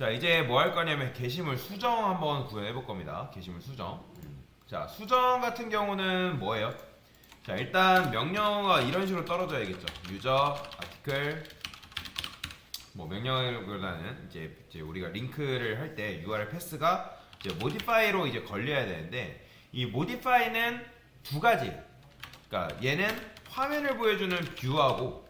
자 이제 뭐 할 거냐면 게시물 수정 한번 구현해 볼 겁니다. 게시물 수정. 음. 자 수정 같은 경우는 뭐예요? 자 일단 명령어가 이런 식으로 떨어져야겠죠. 유저 아티클 뭐 명령어보다는 이제, 이제 우리가 링크를 할 때 URL 패스가 이제 모디파이로 이제 걸려야 되는데 이 모디파이는 두 가지. 그러니까 얘는 화면을 보여주는 뷰하고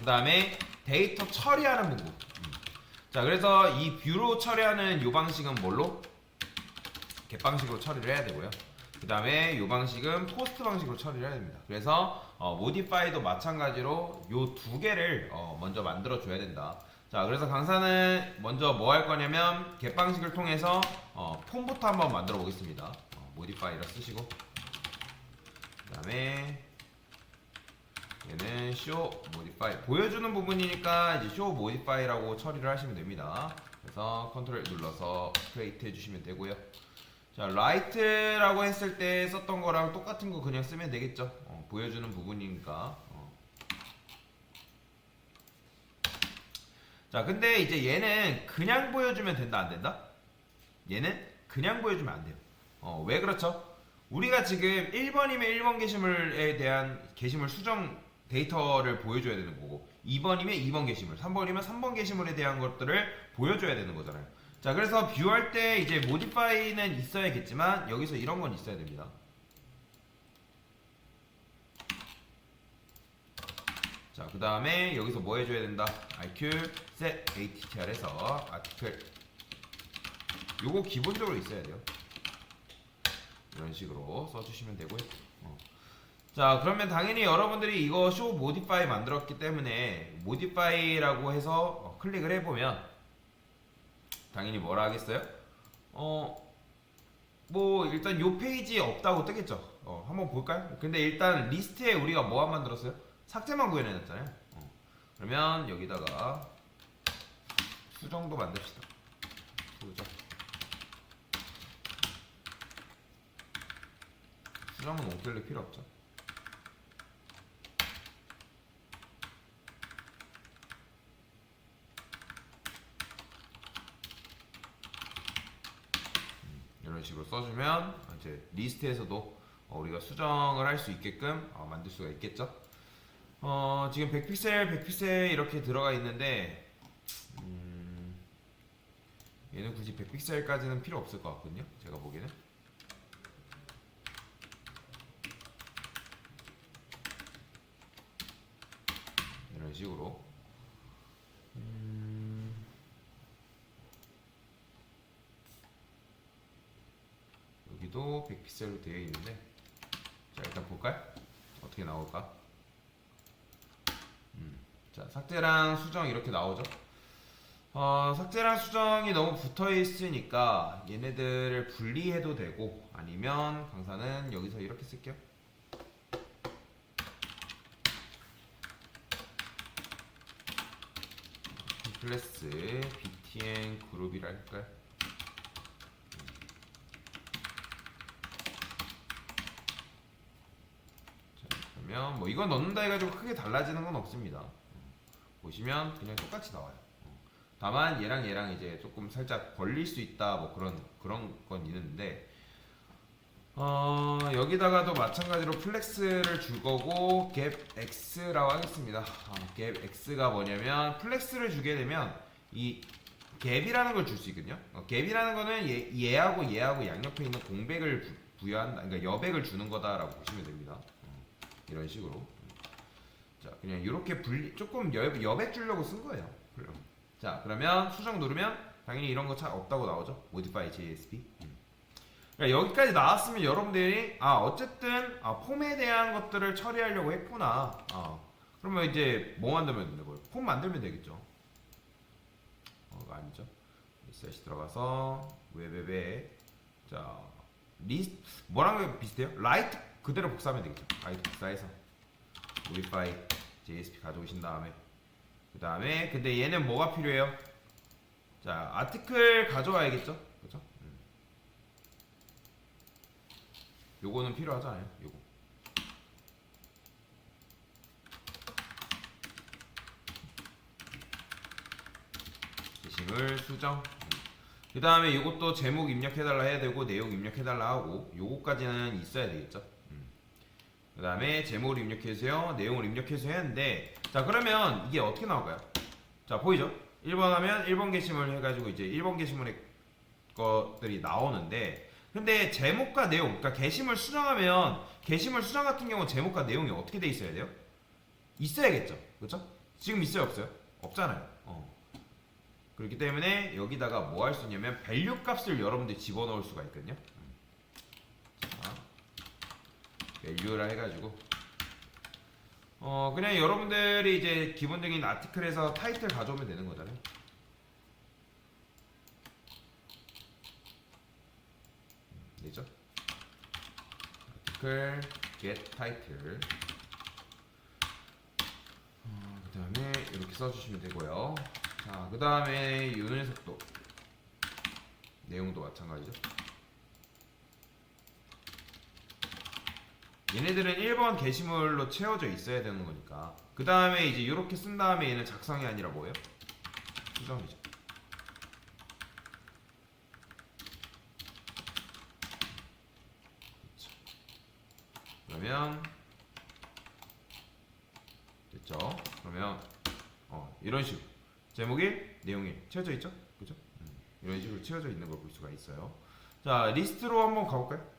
그 다음에 데이터 처리하는 부분. 음. 자 그래서 이 뷰로 처리하는 요 방식은 뭘로? 겟 방식으로 처리를 해야 되고요. 그 다음에 요 방식은 포스트 방식으로 처리를 해야 됩니다. 그래서 어, 모디파이도 마찬가지로 요 두 개를 어, 먼저 만들어 줘야 된다. 자 그래서 강사는 먼저 뭐 할 거냐면 겟 방식을 통해서 어, 폼부터 한번 만들어 보겠습니다. 어, 모디파이라 쓰시고 그 다음에 얘는 쇼 모디파이 보여주는 부분이니까 이제 쇼 모디파이라고 처리를 하시면 됩니다. 그래서 컨트롤 눌러서 크레이트 해주시면 되고요. 자 라이트라고 했을 때 썼던 거랑 똑같은 거 그냥 쓰면 되겠죠. 어, 보여주는 부분이니까. 어. 자 근데 이제 얘는 그냥 보여주면 된다 안 된다? 얘는 그냥 보여주면 안 돼요. 어, 왜 그렇죠? 우리가 지금 1번이면 1번 게시물에 대한 게시물 수정 데이터를 보여줘야 되는 거고 2번이면 2번 게시물, 3번이면 3번 게시물에 대한 것들을 보여줘야 되는 거잖아요. 자, 그래서 뷰할 때 이제 모디파이는 있어야겠지만 여기서 이런 건 있어야 됩니다. 자, 그 다음에 여기서 뭐 해줘야 된다? IQ set ATTR에서 아티클 요거 기본적으로 있어야 돼요. 이런 식으로 써주시면 되고요. 어. 자 그러면 당연히 여러분들이 이거 쇼 모디파이 만들었기 때문에 모디파이라고 해서 어, 클릭을 해보면 당연히 뭐라 하겠어요? 어, 뭐 일단 요 페이지에 없다고 뜨겠죠. 어, 한번 볼까요? 근데 일단 리스트에 우리가 뭐만 만들었어요? 삭제만 구현해놨잖아요. 어. 그러면 여기다가 수정도 만듭시다. 수정. 수정은 옥셀리 필요 없죠. 식으로 써주면 이제 리스트에서도 어, 우리가 수정을 할 수 있게끔 어, 만들 수가 있겠죠. 어, 지금 100픽셀, 100픽셀 이렇게 들어가 있는데 음, 얘는 굳이 100픽셀까지는 필요 없을 것 같거든요. 제가 보기에는. 이런 식으로 음, 여기도 100 픽셀로 되어 있는데 자 일단 볼까요? 어떻게 나올까? 음, 자 삭제랑 수정 이렇게 나오죠? 어, 삭제랑 수정이 너무 붙어 있으니까 얘네들을 분리해도 되고 아니면 강사는 여기서 이렇게 쓸게요. 클래스 btn 그룹이라 할까요? 자, 그러면 뭐 이거 넣는다 해가지고 크게 달라지는 건 없습니다. 보시면 그냥 똑같이 나와요. 다만 얘랑 얘랑 이제 조금 살짝 벌릴 수 있다 뭐 그런 그런 건 있는데 어 여기다가도 마찬가지로 플렉스를 줄 거고 갭 x라고 하겠습니다. 아, 갭 x가 뭐냐면 플렉스를 주게 되면 이 갭이라는 걸 줄 수 있거든요. 어, 갭이라는 거는 얘, 얘하고 얘하고 양옆에 있는 공백을 부, 부여한다. 그러니까 여백을 주는 거다라고 보시면 됩니다. 어, 이런 식으로. 자, 그냥 이렇게 분리 조금 여, 여백 주려고 쓴 거예요. 그럼. 자, 그러면 수정 누르면 당연히 이런 거 차 없다고 나오죠. modify JSP. 음. 그러니까 여기까지 나왔으면 여러분들이 아 어쨌든 아, 폼에 대한 것들을 처리하려고 했구나. 아, 그러면 이제 뭐 만들면 되는 거예요? 폼 만들면 되겠죠. 어, 아니죠. 리셋이 들어가서 웹앱에 자 리스트 뭐랑 비슷해요? 라이트 그대로 복사하면 되겠죠. 라이트 복사해서 modify JSP 가져오신 다음에 그 다음에 근데 얘는 뭐가 필요해요? 자 아티클 가져와야겠죠? 그죠? 음. 요거는 필요하잖아요. 요거. 게시물 수정. 그 다음에 이것도 제목 입력해달라 해야 되고 내용 입력해달라 하고 요거까지는 있어야 되겠죠. 그 다음에 제목을 입력해주세요. 내용을 입력해서 해야 하는데 자 그러면 이게 어떻게 나올까요? 자 보이죠? 1번 하면 1번 게시물 해가지고 이제 1번 게시물의 것들이 나오는데 근데 제목과 내용 그러니까 게시물 수정하면 게시물 수정 같은 경우 제목과 내용이 어떻게 돼 있어야 돼요? 있어야겠죠. 그렇죠? 지금 있어요 없어요? 없잖아요. 어. 그렇기 때문에 여기다가 뭐 할 수 있냐면 밸류 값을 여러분들이 집어넣을 수가 있거든요. 자, 밸류라 해가지고 어 그냥 여러분들이 이제 기본적인 아티클에서 타이틀 가져오면 되는 거잖아요. 음, 되죠? 아티클 get title 어, 그 다음에 이렇게 써주시면 되고요. 자, 그 다음에 윤의 속도 내용도 마찬가지죠. 얘네들은 1번 게시물로 채워져 있어야 되는 거니까 그 다음에 이제 이렇게 쓴 다음에 얘는 작성이 아니라 뭐예요? 수정이죠. 그렇죠. 그러면 됐죠? 그러면 어, 이런 식으로 제목이 내용이 채워져 있죠? 그죠? 음, 이런 식으로 채워져 있는 걸 볼 수가 있어요. 자 리스트로 한번 가볼까요?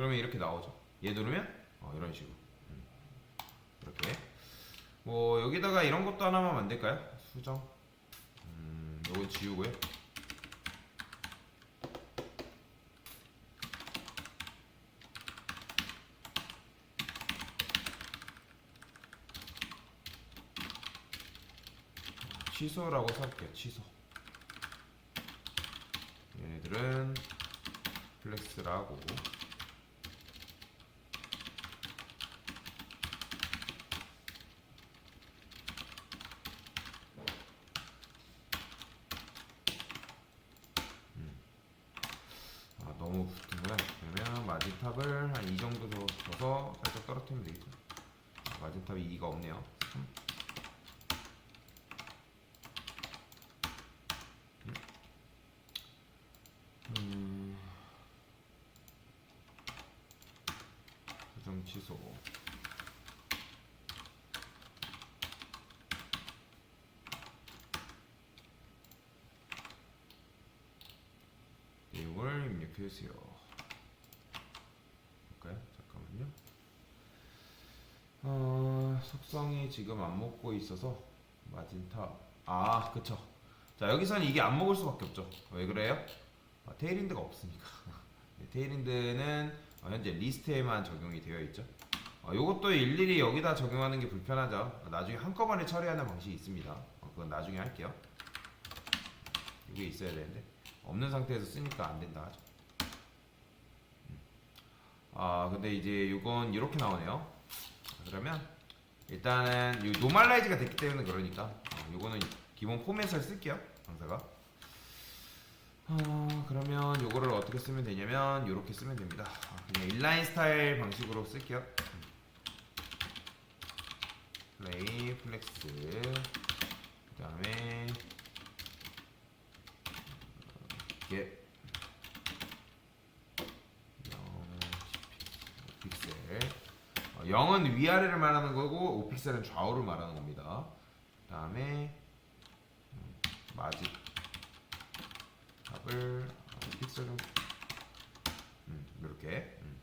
그러면 이렇게 나오죠. 얘 누르면 어, 이런 식으로 음, 이렇게 뭐 여기다가 이런 것도 하나만 만들까요? 수정 음, 요건 지우고요. 취소라고 써볼게요. 취소. 얘네들은 플렉스라고 아 너무 붙은구나 그러면 마진탑을 한 이 정도 줘- 줘서 살짝 떨어뜨리면 되겠죠 아, 마진탑이 2가 없네요 삼. 음. 수정 취소 내용을 입력해 주세요. 볼까요? 잠깐만요. 어, 속성이 지금 안 먹고 있어서 마진탑. 아, 그쵸. 자, 여기서는 이게 안 먹을 수밖에 없죠. 왜 그래요? 아, 테일인드가 없으니까. 네, 테일인드는 어, 현재 리스트에만 적용이 되어 있죠. 어, 요것도 일일이 여기다 적용하는 게 불편하죠. 나중에 한꺼번에 처리하는 방식이 있습니다. 어, 그건 나중에 할게요. 이게 있어야 되는데 없는 상태에서 쓰니까 안 된다 하죠. 음. 아 근데 이제 이건 이렇게 나오네요. 그러면 일단은 이 노멀라이즈가 됐기 때문에 그러니까 어, 요거는 기본 포맷을 쓸게요. 강사가. 어, 그러면 요거를 어떻게 쓰면 되냐면 이렇게 쓰면 됩니다. 아, 그냥 인라인 스타일 방식으로 쓸게요. 플레이 플렉스 그 다음에 get 0픽셀 어, 0은 위아래를 말하는 거고 5픽셀은 좌우를 말하는 겁니다. 그 다음에 음, 마지 탑을 어, 픽셀 좀 음, 이렇게 음.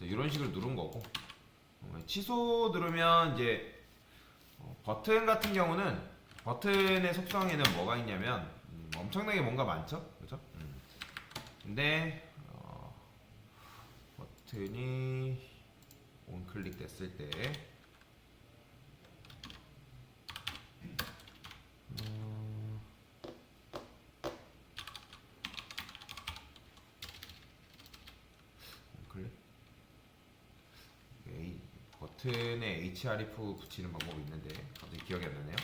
이런 식으로 누른 거고 어, 취소 누르면 이제 어, 버튼 같은 경우는 버튼의 속성에는 뭐가 있냐면 음, 엄청나게 뭔가 많죠, 그렇죠? 음. 근데 어, 버튼이 온클릭 됐을 때. 음, 버튼에 href 붙이는 방법이 있는데 갑자기 기억이 안 나네요.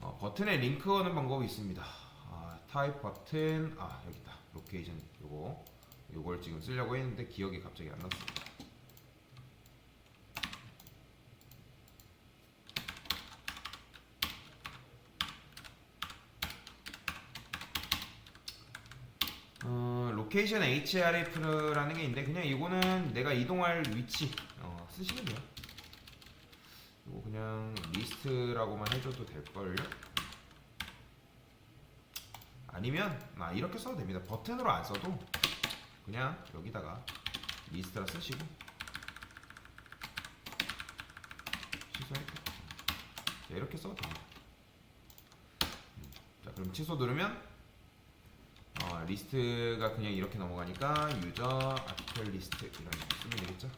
어, 버튼에 링크 거는 방법이 있습니다. 아, 타입 버튼 아 여기다. 로케이션 요거 요걸 지금 쓰려고 했는데 기억이 갑자기 안 났습니다. 어, 로케이션 href라는 게 있는데 그냥 이거는 내가 이동할 위치 어, 쓰시면 돼요. 이거 그냥 리스트라고만 해줘도 될걸요? 아니면 아, 이렇게 써도 됩니다. 버튼으로 안 써도 그냥 여기다가 리스트라 쓰시고 취소할게요. 자, 이렇게 써도 됩니다. 음, 자 그럼 취소 누르면 어, 리스트가 그냥 이렇게 넘어가니까 유저 아티클 리스트 이런 거 쓰면 되겠죠?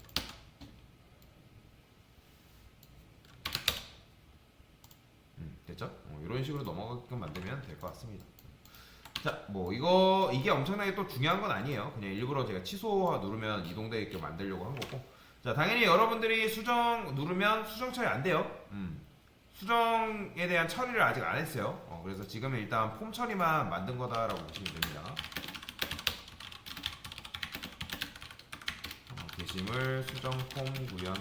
음, 됐죠? 어, 이런 식으로 넘어가게끔 만들면 될 것 같습니다. 자, 뭐 이거 이게 엄청나게 또 중요한 건 아니에요. 그냥 일부러 제가 취소 누르면 이동되게 만들려고 한 거고. 자, 당연히 여러분들이 수정 누르면 수정 처리 안 돼요. 음. 수정에 대한 처리를 아직 안 했어요. 어, 그래서 지금은 일단 폼 처리만 만든 거다라고 보시면 됩니다. 어, 게시물 수정 폼 구현